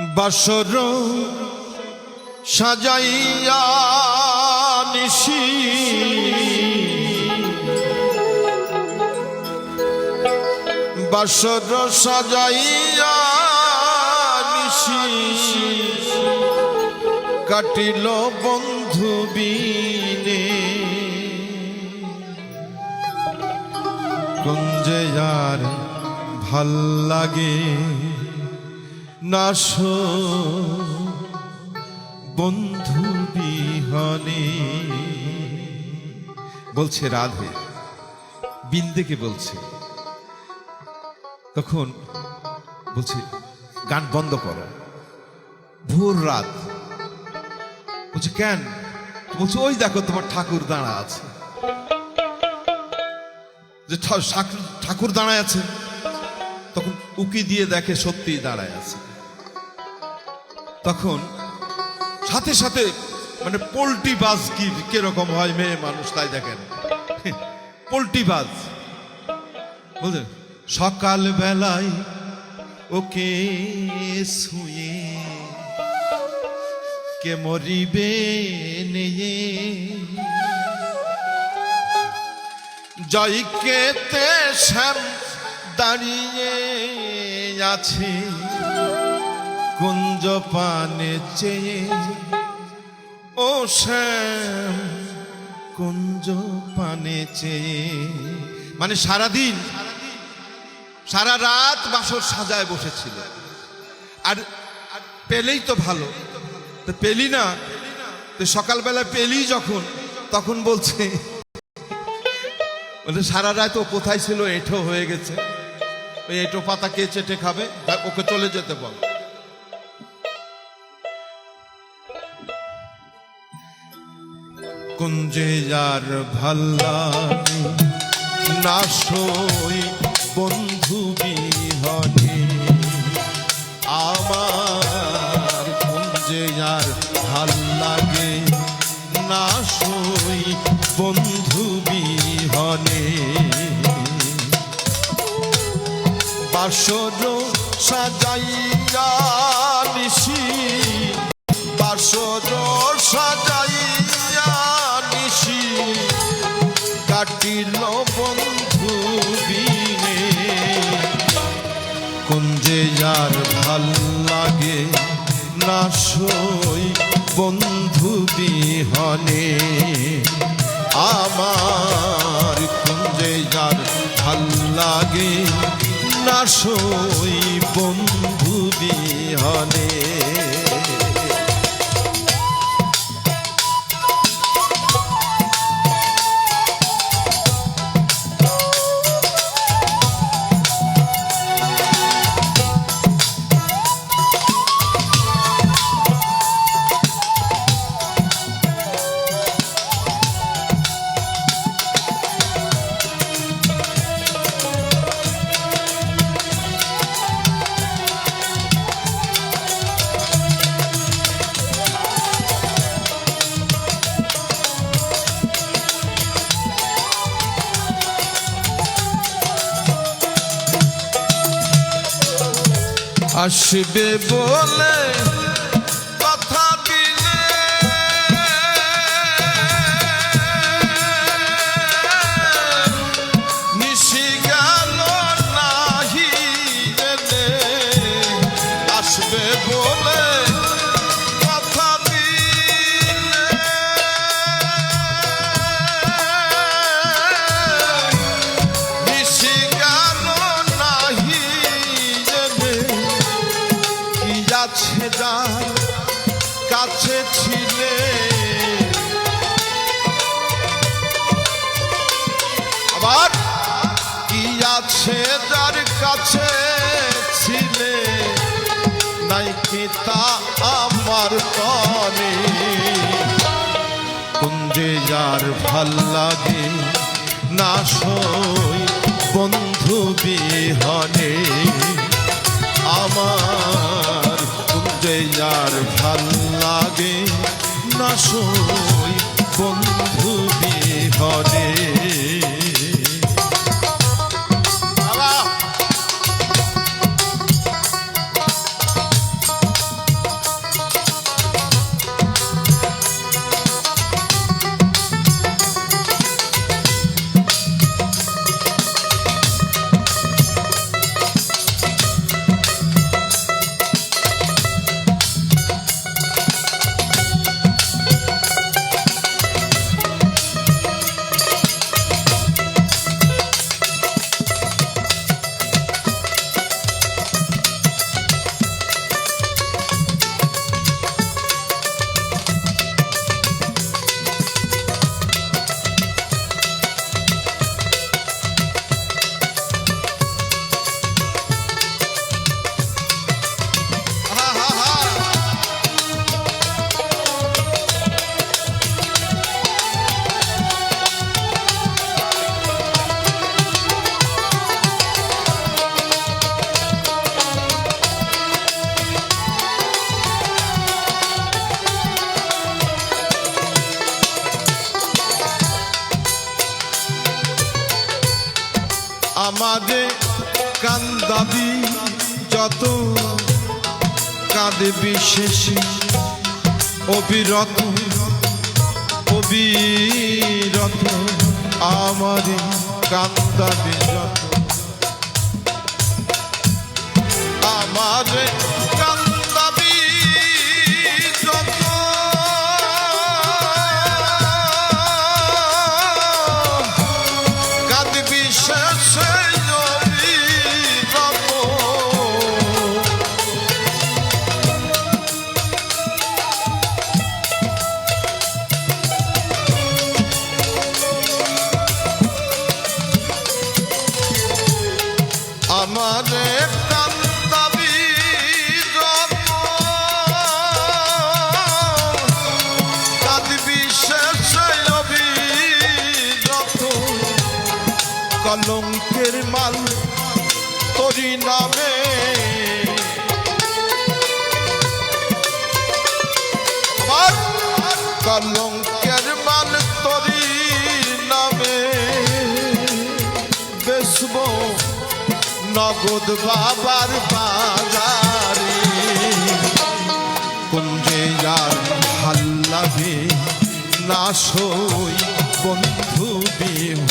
বাসর সাজাইয়া নিশি। বাসর সাজাইয়া নিশি। কাটিল বন্ধু বিনে। কুঞ্জে আর ভালো লাগে। নাশ বন্ধু বিহনে। বলছে রাধে, বিন্দেকে বলছে। তখন বলছে, গান বন্ধ করো। ভোর রাত। বলছে, কেন? বলছে, ওই দেখো তোমার ঠাকুর দাঁড়া আছে। যে ঠাকুর- দাঁড়ায় আছে। তখন উকি দিয়ে দেখে সত্যি দাঁড়ায় আছে। তখন সাথে সাথে মানে পোল্ট্রি বাজ কি কীরকম হয় মেয়ে মানুষ তাই দেখেন। পোল্ট্রি বাজ। বুঝলেন সকাল বেলায় ওকে শুয়ে কে মরিবে নিয়ে। জয়কেতে শ্যাম দাঁড়িয়ে আছে। কুঞ্জ পানে চেয়ে ও শ্যাম কুঞ্জ পানে চেয়ে। মানে সারাদিন, সারা রাত বাসর সাজায় বসেছিল। আর পেলেই তো ভালো। তো পেলি না? তো সকালবেলা পেলি যখন, তখন বলছে বলে সারা রাত ও কোথায় ছিল? এঁঠো হয়ে গেছে। ওই এঁঠো পাতা কে চেটে খাবে? ওকে চলে যেতে বল। কুঞ্জে যার ভাল্লা না সই বন্ধু বিহনে। আমার কুঞ্জে যার ভালো লাগে না সই বন্ধু বিহনে। বাসর সাজাইয়া নিশি, বাসর সাজাইয়া বন্ধু বিহনে আমার কুঞ্জে যার ভালো লাগে না সই বন্ধু বিহনে। আসবে বলে কাছে ছিলে নাই কি তা আমার তনে। কুঞ্জে যার ভালো লাগে, না সই বন্ধু বিহনে। আমার কুঞ্জে যার ভালো লাগে, না সই বন্ধু বিহনে। যত কাঁদে বিশেষ অবিরত অবিরত আমার কান্দাবি যত আমারে কলঙ্কের মাল তোরি নামে। কলঙ্কের মাল তোরি নামে। বেসব নগদ বাবার বাজারে। কুঞ্জে যার ভালো লাগে না সই বন্ধু বিহনে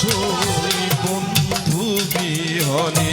সই বন্ধু বিহনে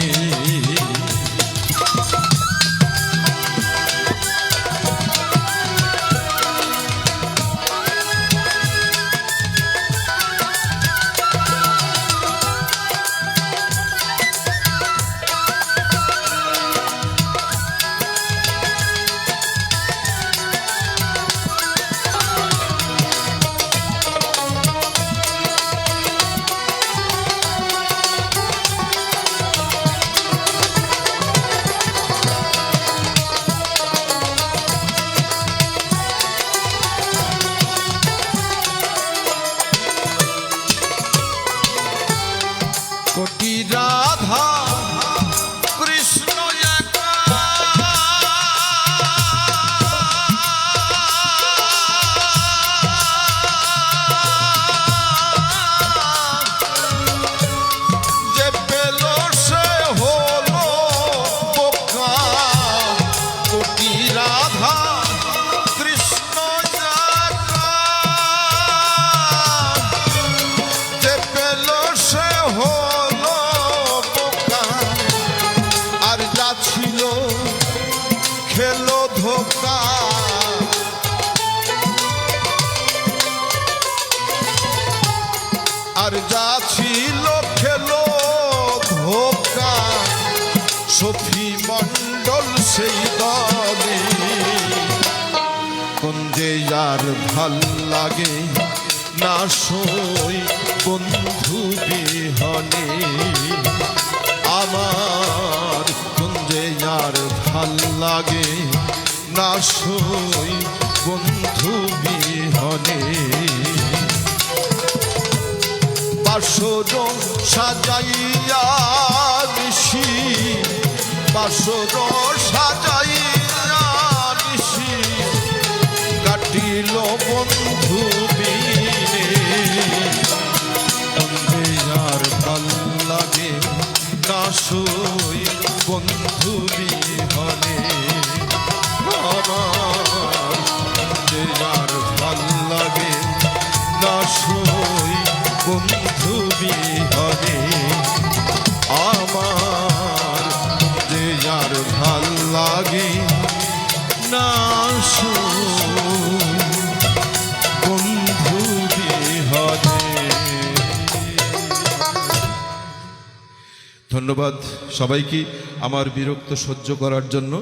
সফি মণ্ডল সেই দলে। কুঞ্জে যার ভালো লাগে না সই বন্ধু বিহনে। আমার কুঞ্জে যার ভালো লাগে না সই বন্ধু বিহনে। বাসর সাজাইয়া ঋষি সাজাইয়া কাটিল বন্ধু বিনে ধন্যবাদ সবাইকে আমার বিরক্ত সহ্য করার জন্য।